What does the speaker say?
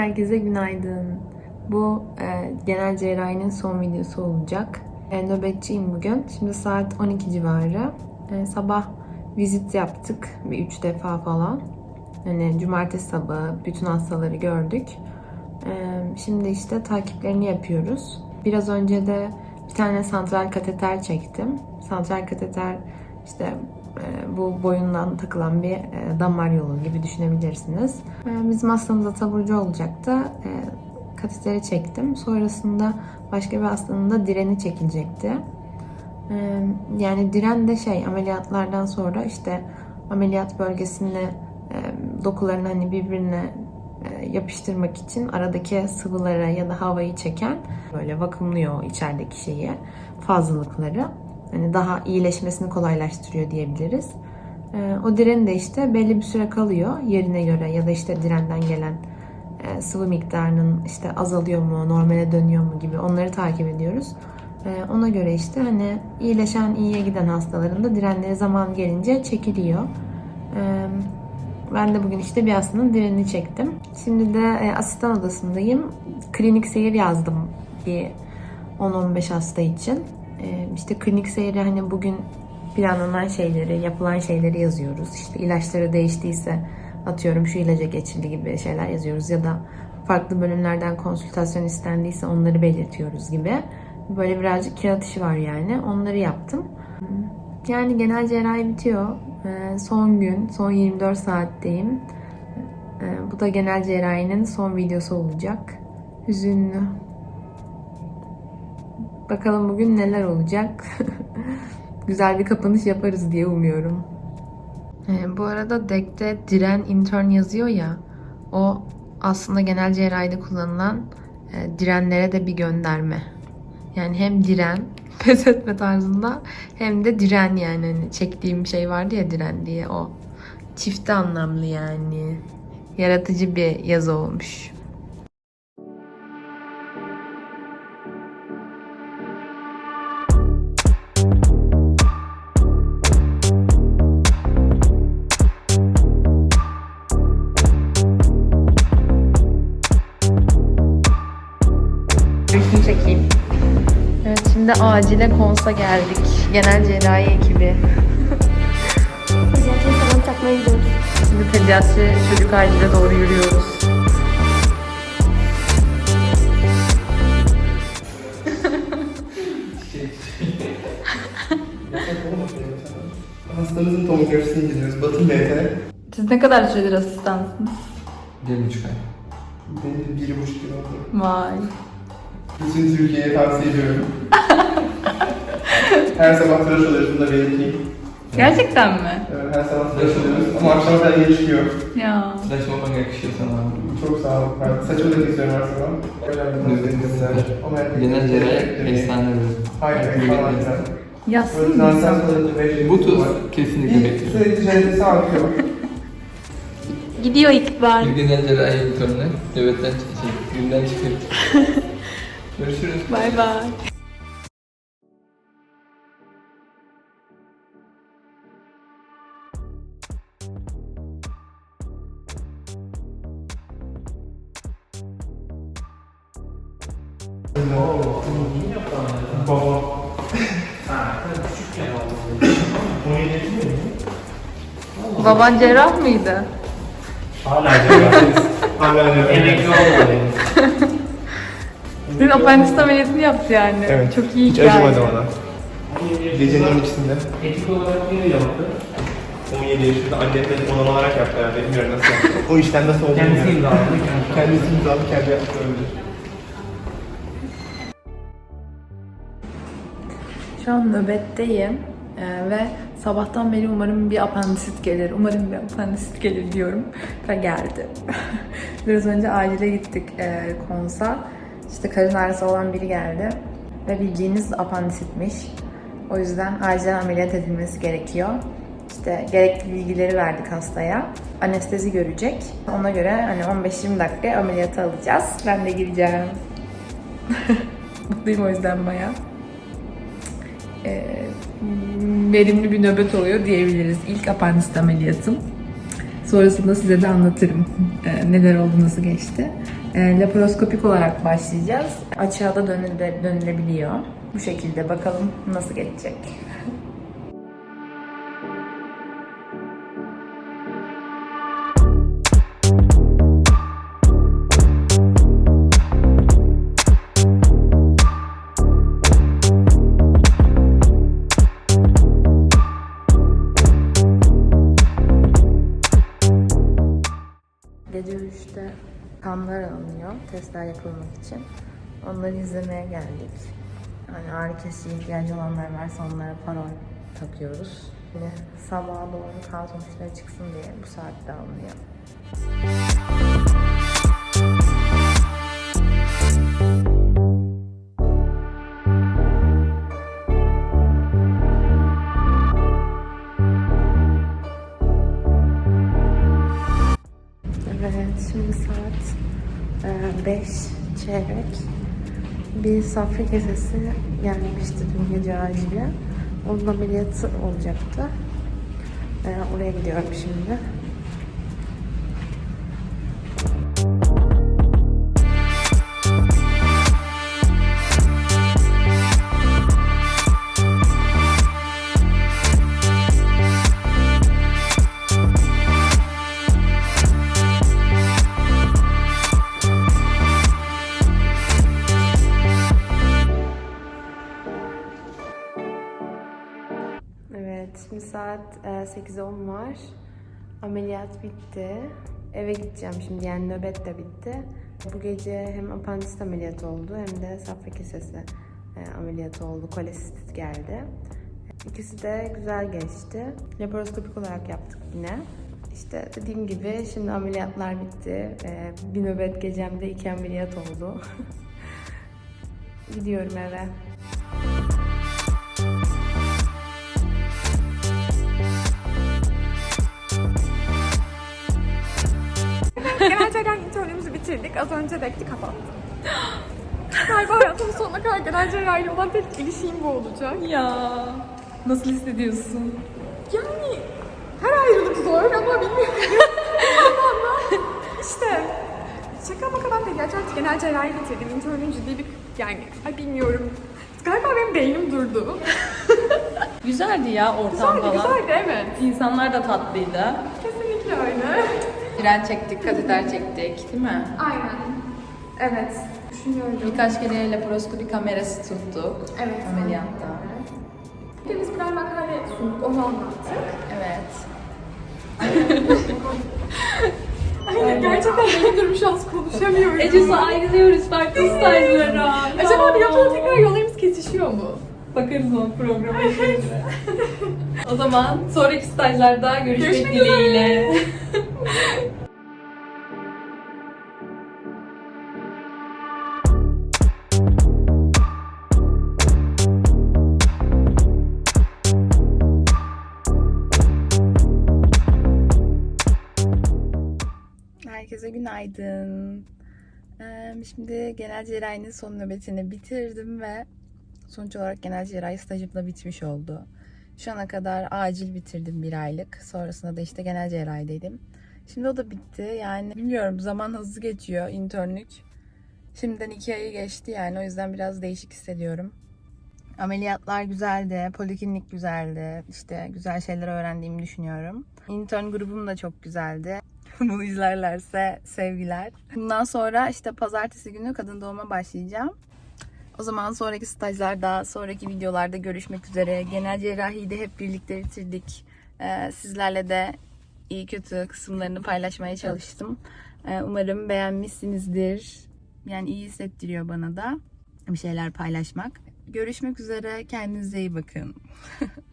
Herkese günaydın. Bu e, genel cerrahinin son videosu olacak. E, nöbetçiyim bugün. Şimdi saat 12 civarı. E, sabah vizit yaptık. Bir üç defa falan. Hani cumartesi sabahı bütün hastaları gördük. E, şimdi işte takiplerini yapıyoruz. Biraz önce de bir tane santral kateter çektim. Santral kateter işte bu boyundan takılan bir e, damar yolu gibi düşünebilirsiniz. E, Bizim hastamıza taburcu olacaktı. E, Kateteri çektim. Sonrasında başka bir hastanın da direni çekilecekti. E, Yani diren de şey ameliyatlardan sonra işte ameliyat bölgesini e, dokularını hani birbirine e, yapıştırmak için aradaki sıvılara ya da havayı çeken böyle vakumluyor içerideki şeyi fazlalıkları. Hani daha iyileşmesini kolaylaştırıyor diyebiliriz. E, O diren de işte belli bir süre kalıyor yerine göre ya da işte direnden gelen e, sıvı miktarının işte azalıyor mu, normale dönüyor mu gibi onları takip ediyoruz. E, Ona göre işte hani iyileşen, iyiye giden hastaların da direnleri zaman gelince çekiliyor. E, Ben de bugün işte bir hastanın direnini çektim. Şimdi de e, asistan odasındayım. Klinik seyir yazdım bir 10-15 hasta için. E, İşte klinik seyri hani bugün planlanan şeyleri, yapılan şeyleri yazıyoruz. İşte ilaçları değiştiyse atıyorum şu ilaca geçildi gibi şeyler yazıyoruz ya da farklı bölümlerden konsültasyon istendiyse onları belirtiyoruz gibi. Böyle birazcık kağıt işi var yani. Onları yaptım. Yani genel cerrahi bitiyor. Ee, son gün, son 24 saatteyim. Ee, bu da genel cerrahinin son videosu olacak. Hüzünlü. Bakalım bugün neler olacak. Güzel bir kapanış yaparız diye umuyorum. Ee, bu arada deck'te diren intern yazıyor ya. O aslında genel cerrahide kullanılan e, direnlere de bir gönderme. Yani hem diren, pes etme tarzında hem de diren yani hani çektiğim şey vardı ya diren diye o. Çifte anlamlı yani. Yaratıcı bir yazı olmuş. Şimdi acile konsa geldik. Genel cerrahi ekibi. Pediatri salon takmaya gidiyoruz. Şimdi pediatri çocuk acile doğru yürüyoruz. Hastamızın tomografisine gidiyoruz. Batı BT. Siz ne kadar süredir asistansınız? Bir buçuk ay. Benim bir buçuk yıl oldu. Vay. Bütün Türkiye'ye tavsiye ediyorum. her sabah tıraş oluyoruz, bunu da belirteyim. Gerçekten mi? Evet, her sabah tıraş oluyoruz ama kadar yeni çıkıyor. Ya. Tıraş olman yakışıyor sana. Çok sağ ol. Ben saçımı da kesiyorum her sabah. Önemli Güzel. Ama erkek- Genel erkekleri- efsane olur. Hayır, hayır, falan filan. Yazsın mı? Bu tuz kesinlikle Bir bekliyorum. sürekli jantesi artıyor. Gidiyor ikbal. Bir genel cerrahi editörüne nöbetten şey, günden çıkıyor. Görüşürüz. Bay bay. Baba. Baban cerrah mıydı? Hala cerrahiyiz. Hala cerrahiyiz. Emekli olmadı. Sizin apandisit ameliyatını yaptı yani. Evet. Çok iyi Hiç hikaye. acımadı ona. Gecenin 12'sinde. Etik olarak niye yaptı? 17 yaşında annem beni onan olarak yaptı yani bilmiyorum nasıl yaptı. O işten nasıl oldu Kendisi bilmiyorum. imzaladı. Kendisi. Kendisi imzalı kendi yaptı öyle. Şu an nöbetteyim Ee, ve sabahtan beri umarım bir apandisit gelir, umarım bir apandisit gelir diyorum ve geldi. Biraz önce acile gittik e, konsa. İşte karın ağrısı olan biri geldi ve bildiğiniz apandisitmiş. O yüzden acilen ameliyat edilmesi gerekiyor. İşte gerekli bilgileri verdik hastaya. Anestezi görecek. Ona göre hani 15-20 dakika ameliyata alacağız. Ben de gireceğim. Mutluyum o yüzden bayağı e, verimli bir nöbet oluyor diyebiliriz. İlk apandisit ameliyatım. Sonrasında size de anlatırım e, neler oldu, nasıl geçti. E, laparoskopik olarak başlayacağız. Açığa da dönüle- dönülebiliyor. Bu şekilde bakalım nasıl geçecek. Gece 3'te kanlar alınıyor testler yapılmak için. Onları izlemeye geldik. Yani ağrı kesici ihtiyacı olanlar varsa onlara parol takıyoruz. Yine sabaha doğru kan sonuçları çıksın diye bu saatte alınıyor. 5 çeyrek. Bir safra kesesi gelmişti dün gece acile. Onun ameliyatı olacaktı. E, oraya gidiyorum şimdi. Evet, şimdi saat e, 8'e 10 var. Ameliyat bitti. Eve gideceğim şimdi yani nöbet de bitti. Bu gece hem apandisit ameliyatı oldu hem de safra kesesi e, ameliyatı oldu. Kolesistit geldi. İkisi de güzel geçti. Laparoskopik olarak yaptık yine. İşte dediğim gibi şimdi ameliyatlar bitti. E, bir nöbet gecemde iki ameliyat oldu. Gidiyorum eve. Bitirdik. Az önce bekti kapattım. Galiba hayatımın sonuna kadar genel cerrahiyle olan tek ilişiğim bu olacak. Ya nasıl hissediyorsun? Yani her ayrılık zor ama bilmiyorum. işte şaka maka ben de gerçekten genel cerrahi bitirdim. İnternün ciddi bir yani ay bilmiyorum. Galiba benim beynim durdu. Güzeldi ya ortam Güzeldi falan. güzeldi evet. İnsanlar da tatlıydı. Kesinlikle öyle. Tren çektik, kateter çektik değil mi? Aynen. Evet. Düşünüyorum. Birkaç kere laparoskopi kamerası tuttuk. Evet. Ameliyatta. Biz birer makale sunduk, onu anlattık. Evet. Ay, gerçekten beynim durmuş az konuşamıyorum. Ecesi ayrılıyoruz farklı stajlara. Acaba bir yapıda tekrar yollarımız kesişiyor mu? Bakarız o programa içinde. o zaman sonraki stajlarda görüşmek, Görüşmek dileğiyle. günaydın. Şimdi genel cerrahinin son nöbetini bitirdim ve sonuç olarak genel cerrahi stajım da bitmiş oldu. Şu ana kadar acil bitirdim bir aylık. Sonrasında da işte genel cerrahideydim. Şimdi o da bitti. Yani bilmiyorum zaman hızlı geçiyor internlük. Şimdiden iki ayı geçti yani o yüzden biraz değişik hissediyorum. Ameliyatlar güzeldi, poliklinik güzeldi. İşte güzel şeyler öğrendiğimi düşünüyorum. Intern grubum da çok güzeldi. Bunu izlerlerse sevgiler. Bundan sonra işte pazartesi günü kadın doğuma başlayacağım. O zaman sonraki stajlarda, sonraki videolarda görüşmek üzere. Genel cerrahiyi de hep birlikte bitirdik. Ee, sizlerle de iyi kötü kısımlarını paylaşmaya çalıştım. Ee, umarım beğenmişsinizdir. Yani iyi hissettiriyor bana da bir şeyler paylaşmak. Görüşmek üzere. Kendinize iyi bakın.